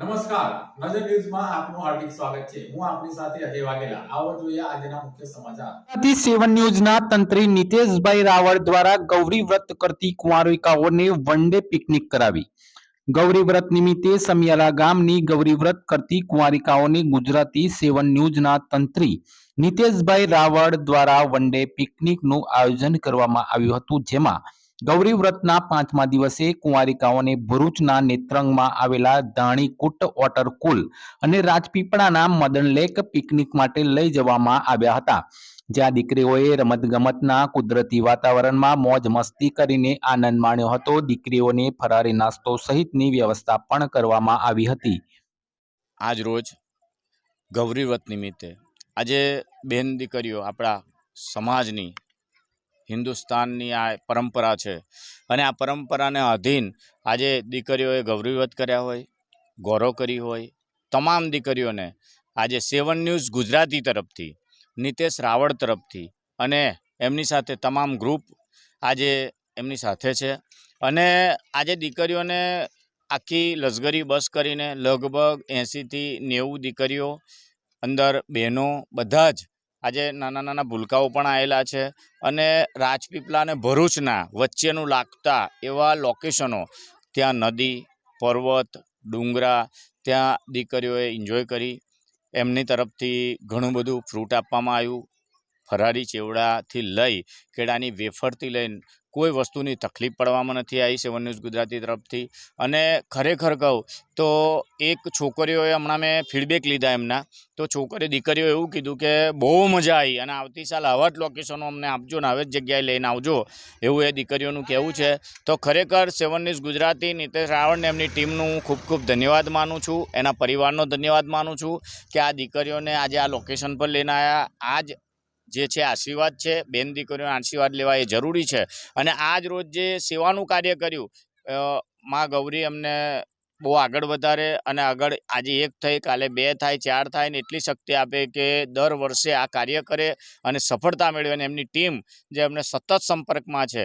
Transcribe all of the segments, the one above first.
નમસ્કાર. નજર ન્યૂઝમાં આપનું હાર્દિક સ્વાગત છે. હું આપની સાથે અજય વાઘેલા. આવો જોઈએ આજના મુખ્ય સમાચાર. સેવન ન્યૂઝના તંત્રી નીતેશભાઈ રાવળ દ્વારા ગૌરી વ્રત કરતી કુંવારિકાઓને વન ડે પિકનિક કરાવી. ગૌરી વ્રત નિમિત્તે સમિયાલા ગામની ગૌરી વ્રત કરતી કુંવારિકાઓને ગુજરાતી સેવન ન્યૂઝના તંત્રી નીતેશભાઈ રાવળ દ્વારા વન ડે પિકનિકનું આયોજન કરવામાં આવ્યું હતું, જેમાં ગૌરી વ્રતના પાંચમા દિવસે કુંવારિકાઓને ભરૂચના નેત્રંગમાં આવેલા ધાણીકુટ વોટર કુલ અને રાજપીપળાના મદન લેક પિકનિક માટે લઈ જવામાં આવ્યા હતા. જ્યાં દીકરીઓએ રમતગમતના કુદરતી વાતાવરણમાં મોજ મસ્તી કરીને આનંદ માણ્યો હતો. દીકરીઓને ફરારી નાસ્તો સહિતની વ્યવસ્થા પણ કરવામાં આવી હતી. આજ રોજ ગૌરી વ્રત નિમિત્તે આજે બેન દીકરીઓ આપણા સમાજની હિન્દુસ્તાનની આ પરંપરા છે. અને આ પરંપરાને અધીન આજે દીકરીઓએ ગૌરવીવત કર્યા હોય, ગૌરવ કરી હોય, તમામ દીકરીઓને આજે સેવન ન્યૂઝ ગુજરાતી તરફથી, નિતેશ રાવળ તરફથી અને એમની સાથે તમામ ગ્રુપ આજે એમની સાથે છે. અને આજે દીકરીઓને આખી લશ્કરી બસ કરીને લગભગ એંશીથી નેવું દીકરીઓ, અંદર બહેનો, બધા જ આજે નાના નાના ભૂલકાઓ પણ આવેલા છે અને રાજપીપળા અને ભરૂચના વચ્ચેનું લાગતા એવા લોકેશનો ત્યાં નદી, પર્વત, ડુંગરા, ત્યાં દીકરીઓએ એન્જોય કરી. એમની તરફથી ઘણું બધું ફ્રૂટ આપવામાં આવ્યું. ફરારી ચેવડાથી લઈ કેળાની વેફરથી લઈને કોઈ વસ્તુની તકલીફ પડવામાં નથી આવી સેવન ન્યૂઝ ગુજરાતી તરફથી. અને ખરેખર કહું તો એક છોકરીઓએ હમણાં મેં ફીડબેક લીધા એમના. તો છોકરી દીકરીઓ એવું કીધું કે બહુ મજા આવી અને આવતી સાલ આવા જ લોકેશનો અમને આપજો ને આવી જ જગ્યાએ લઈને આવજો. એવું એ દીકરીઓનું કહેવું છે. તો ખરેખર સેવન ન્યૂઝ ગુજરાતી નીતેશ રાવણને એમની ટીમનું ખૂબ ખૂબ ધન્યવાદ માનું છું. એના પરિવારનો ધન્યવાદ માનું છું કે આ દીકરીઓને આજે આ લોકેશન પર લઈને આવ્યા આજ જે છે, આશીર્વાદ છે, બેન દીકરીઓના આશીર્વાદ લેવા એ જરૂરી છે. અને આજ રોજ જે સેવાનું કાર્ય કર્યું માં ગૌરી અમને બહુ આગળ વધારે અને આગળ આજે એક થઈ, કાલે બે થાય, ચાર થાય ને એટલી શક્તિ આપે કે દર વર્ષે આ કાર્ય કરે અને સફળતા મેળવે. અને એમની ટીમ જે અમને સતત સંપર્કમાં છે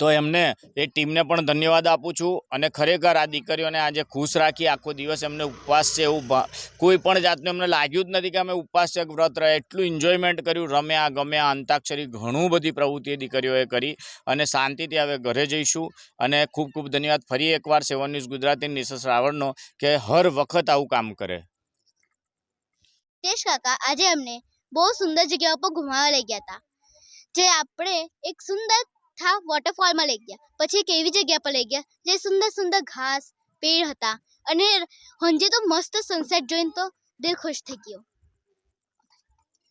તો એમને, એ ટીમને પણ ધન્યવાદ આપું છું અને ખરેખર આ દીકરીઓને આજે ખુશ રાખી આખો દિવસ એમને ઉપવાસ છે એવું કોઈ પણ જાતનું એમને લાગ્યું જ નથી કે અમે ઉપવાસ છે વ્રત રહે. એટલું એન્જોયમેન્ટ કર્યું રમ્યા ગમ્યા અંતાક્ષરી, ઘણું બધી પ્રવૃત્તિ દીકરીઓએ કરી અને શાંતિથી હવે ઘરે જઈશું. અને ખૂબ ખૂબ ધન્યવાદ. ફરી એકવાર સેવન ન્યૂઝ ગુજરાતી નિશસ રાવળનો કે હર વખત આવું કામ કરે. તેજ કાકા, આજે અમને બહુ સુંદર જગ્યા પર ઘુમાવા લઈ ગયા હતા. જે આપણે એક સુંદર થા વોટરફોલમાં લઈ ગયા પછી એક એવી જગ્યા પર લઈ ગયા જે સુંદર સુંદર ઘાસ પેડ હતા અને હંજે તો મસ્ત સનસેટ જોઈને તો દિલ ખુશ થઈ ગયો